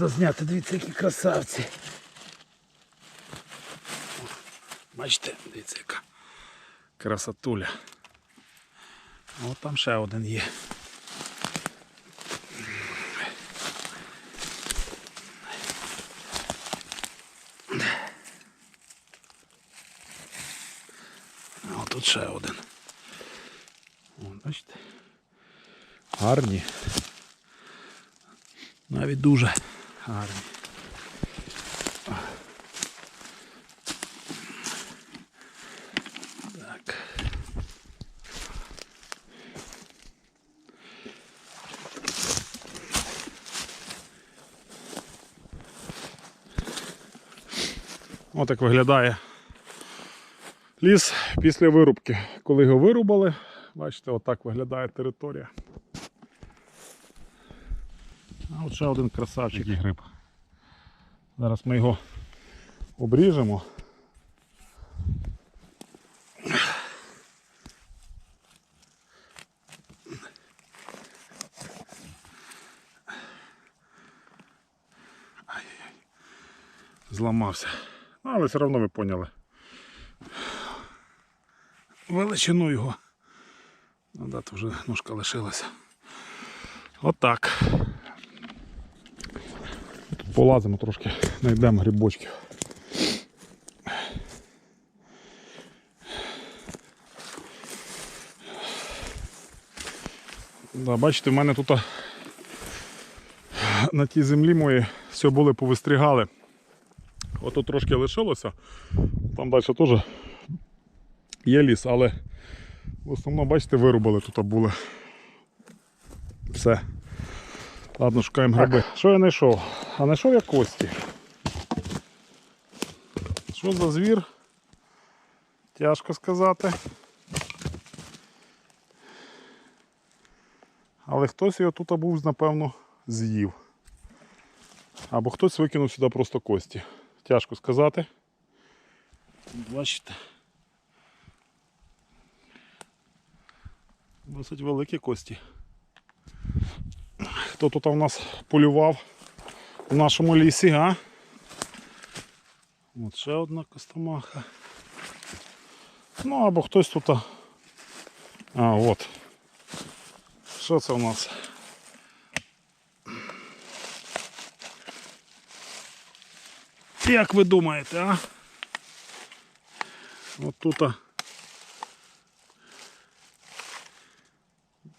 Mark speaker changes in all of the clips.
Speaker 1: зазняти. Дивіться, які красавці. Бачите, дивіться, яка красотуля. От там ще один є. А тут ще один. Вон, бачите? Гарні. Навіть дуже гарні. Так. Отак виглядає ліс після вирубки. Коли його вирубали, бачите, отак виглядає територія. А от ще один красавчик і гриб. Зараз ми його обріжемо. Зламався. Ну, Але все одно ви поняли. Величину його. Ну, да, то вже ножка лишилася. Отак. Тут полазимо трошки, знайдемо грибочків. Да, бачите, в мене тут на тій землі мої все були повистрігали. Ото трошки лишилося. Там далі теж є ліс, але в основному, бачите, вирубали тут були. Все. Ладно, шукаємо гриби. Що я знайшов? А знайшов я кості. Що за звір? Тяжко сказати. Але хтось його тут був, напевно, з'їв. Або хтось викинув сюди просто кості. Тяжко сказати. Бачите. Досить великі кості. Хто тут у нас полював в нашому лісі, а? От ще одна костомаха. Ну або хтось тут. а- от. Що це у нас? Як ви думаєте, а? От тут.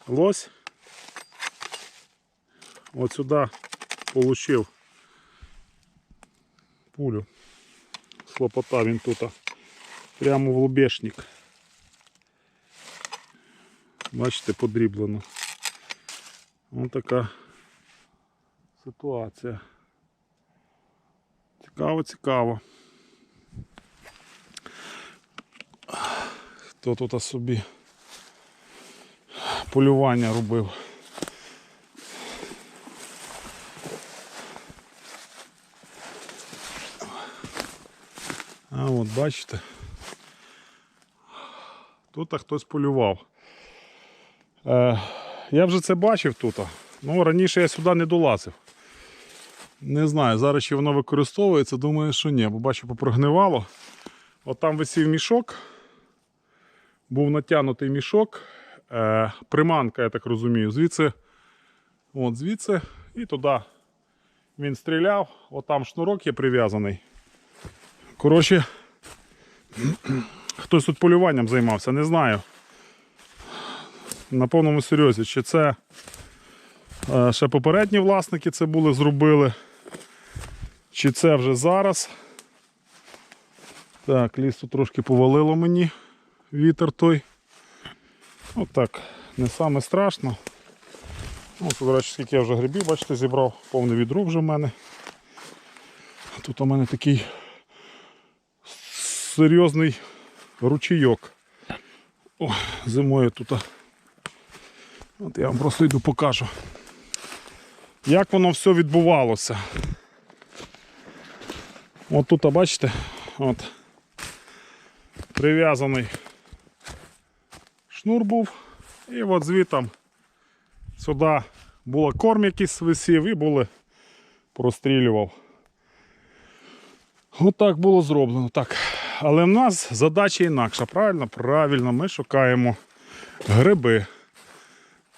Speaker 1: Лось. От сюди получив пулю. Слопота він тут. Прямо в лубешник. Бачите, подріблено. Ось така ситуація. Цікаво, цікаво. Хто тут собі полювання робив? А от бачите. Тут хтось полював. Е, я вже це бачив тут. Ну, раніше я сюди не долазив. Не знаю, зараз чи воно використовується, думаю, що ні, бо бачу, попрогнивало. От там висів мішок. Був натягнутий мішок. Е, приманка, я так розумію, звідси, от звідси і туди він стріляв, от там шнурок є прив'язаний. Коротше, хтось тут полюванням займався, не знаю. На повному серйозі, чи це е, ще попередні власники це були, зробили, чи це вже зараз. Так, ліс тут трошки повалило мені вітер той. Отак, не саме страшно. Ну, до речі, скільки я вже грибів, бачите, зібрав, повний відруб вже в мене. Тут у мене такий серйозний ручійок. О, зимою тут. От я вам просто йду покажу. Як воно все відбувалося. От тут, бачите, от прив'язаний шнур був. І от звітом сюди було корм якийсь висів і були прострілював. Отак було зроблено. Так. Але в нас задача інакша. Правильно? Правильно, ми шукаємо гриби.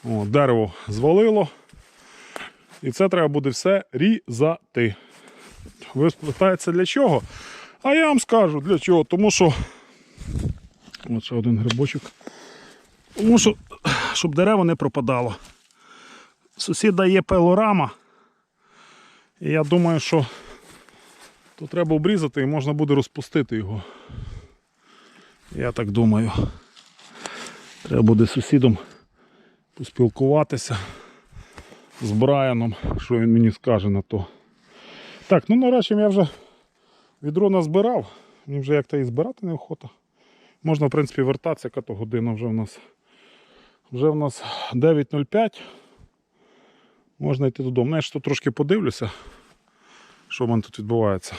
Speaker 1: О, дерево звалило. І це треба буде все різати. Ви спитаєте, для чого? А я вам скажу для чого. Тому що. От ще один грибочок. Тому що, щоб дерево не пропадало. Сусіда є пилорама. І я думаю, що то треба обрізати і можна буде розпустити його. Я так думаю. Треба буде сусідом поспілкуватися з Брайаном, що він мені скаже на то. Так, ну наразі я вже відро назбирав. Мені вже як то і збирати неохота. Можна, в принципі, вертатися, яка то година вже в нас. Вже в нас 9.05. Можна йти додому. Ну, я ж тут трошки подивлюся, що в мене тут відбувається.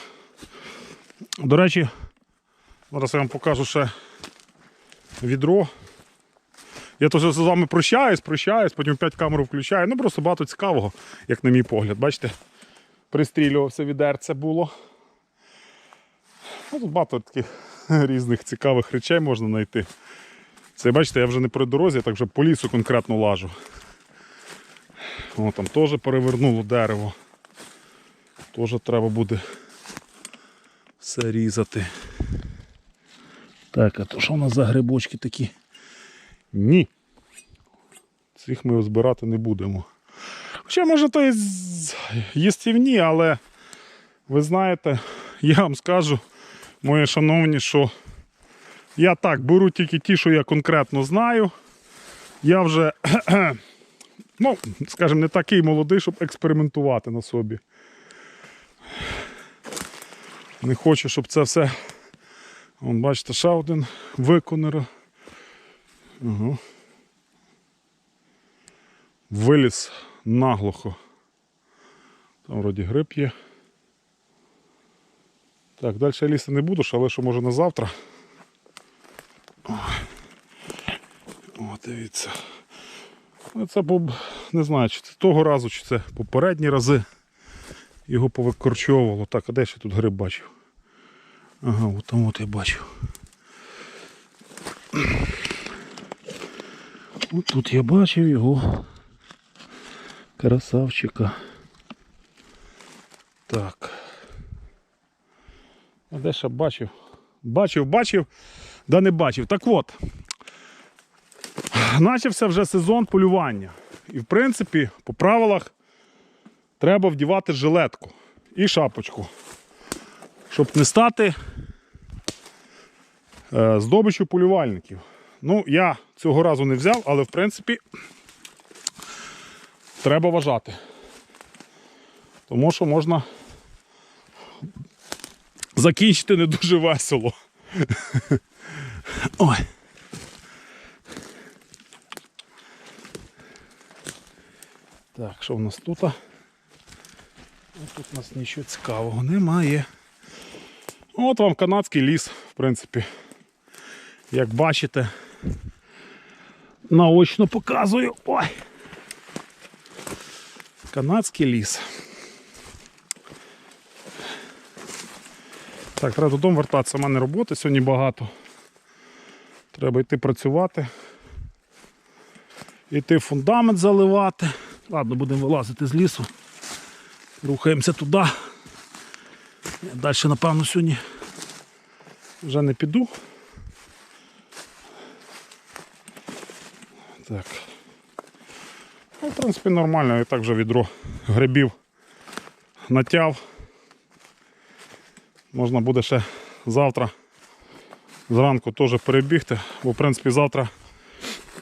Speaker 1: До речі, зараз я вам покажу ще відро. Я то з вами прощаюсь, прощаюсь, потім опять камеру включаю. Ну просто багато цікавого, як на мій погляд. Бачите, пристрілювався відерце було. Ну, тут багато таких різних цікавих речей можна знайти. Це бачите, я вже не при дорозі, я так вже по лісу конкретно лажу. О, там теж перевернуло дерево. Теж треба буде все різати. Так, а то що в нас за грибочки такі? Ні. Цих ми збирати не будемо. Хоча, може, то і їстівні, але ви знаєте, я вам скажу, мої шановні, що я так беру тільки ті, що я конкретно знаю. Я вже, ну, скажімо, не такий молодий, щоб експериментувати на собі. Не хочу, щоб це все. Вон, бачите, ще один виконер. Угу. Виліз наглухо. Там вроді гриб є. Так, далі я лізти не буду, але що може на завтра. О, дивіться. Ну, Це був, не знаю, чи це того разу, чи це попередні рази. Його повикорчовувало. Так, а де ще тут гриб бачив? Ага, от там от я бачив. От тут я бачив його. Красавчика. Так. А де ще бачив? Бачив, бачив, да не бачив. Так от. Начався вже сезон полювання. І в принципі, по правилах треба вдівати жилетку і шапочку. Щоб не стати е, здобичю полювальників. Ну, я цього разу не взяв, але в принципі треба вважати. Тому що можна закінчити не дуже весело. Ой. Так, що в нас тут? Тут у нас нічого цікавого немає. От вам канадський ліс, в принципі. Як бачите, наочно показую. Ой! Канадський ліс. Так, треба додому вертатися. У мене роботи сьогодні багато. Треба йти працювати. Йти фундамент заливати. Ладно, будемо вилазити з лісу. Рухаємося туди. Далі, напевно, сьогодні вже не піду. Так. Ну, в принципі, нормально, я так вже відро грибів натяв. Можна буде ще завтра зранку теж перебігти, бо в принципі завтра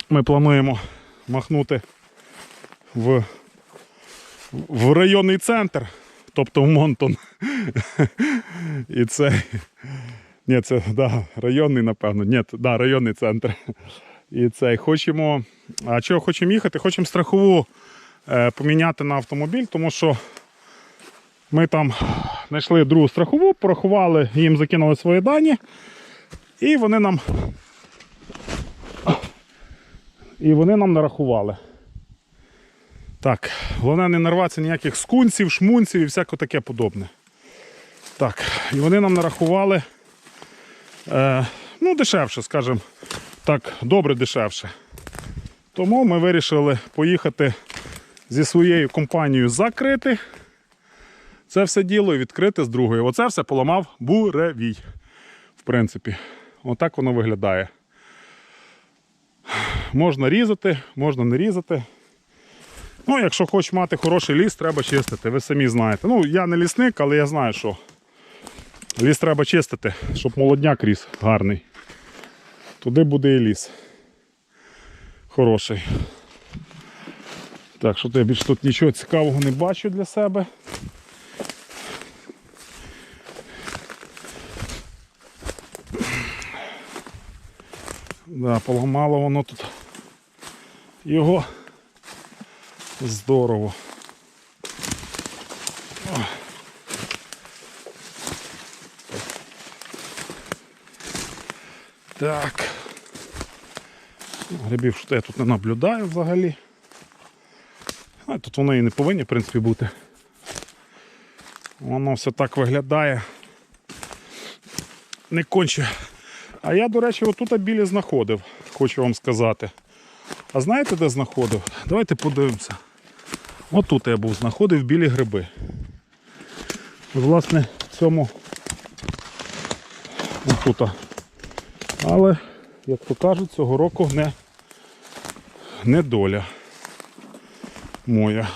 Speaker 1: ми плануємо махнути в, в районний центр, тобто в Монтон. І це. Ні, це да, районний, напевно. Ні, да, районний центр. І цей хочемо. А чого хочемо їхати? Хочемо страхову е, поміняти на автомобіль, тому що ми там знайшли другу страхову, порахували, їм закинули свої дані, і вони нам. І вони нам нарахували. Так, головне не нарватися ніяких скунців, шмунців і всяке таке подобне. Так, і вони нам нарахували е, ну, дешевше, скажімо так, добре дешевше. Тому ми вирішили поїхати зі своєю компанією закрити це все діло і відкрити з другої. Оце все поламав буревій. В принципі, отак воно виглядає. Можна різати, можна не різати. Ну, якщо хочеш мати хороший ліс, треба чистити. Ви самі знаєте. Ну, я не лісник, але я знаю, що ліс треба чистити, щоб молодняк ріс гарний. Туди буде і ліс. Хороший. Так, що то я більш тут нічого цікавого не бачу для себе. Да, поламало воно тут його здорово. Так. Грибів що я тут не наблюдаю взагалі. А тут вони і не повинні, в принципі, бути. Воно все так виглядає. Не конче. А я, до речі, отут білі знаходив, хочу вам сказати. А знаєте, де знаходив? Давайте подивимося. Отут я був знаходив білі гриби. І, власне, цьому отут. Але, як то кажуть, цього року не, не доля моя.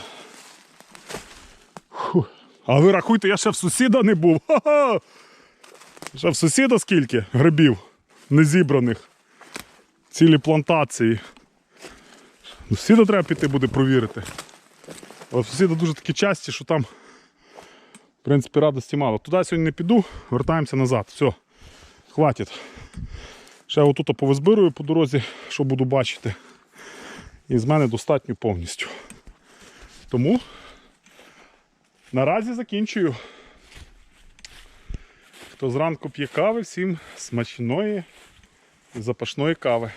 Speaker 1: Фу. А ви рахуйте, я ще в сусіда не був. Ха-ха! Ще в сусіда скільки грибів незібраних. Цілі плантації. Сусіда треба піти буде провірити. Але сусіда дуже такі часті, що там, в принципі, радості мало. Туди сьогодні не піду, вертаємося назад. Все, хватить. Ще отут повизбирую по дорозі, що буду бачити. І з мене достатньо повністю. Тому наразі закінчую. Хто зранку п'є кави, всім смачної і запашної кави.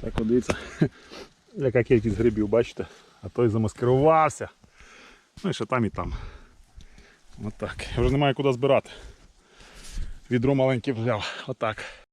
Speaker 1: Так от дивіться, яка кількість грибів, бачите? А той замаскирувався. Ну і ще там і там. Отак. Я вже немає куди збирати. Відро маленьке взяв. Отак.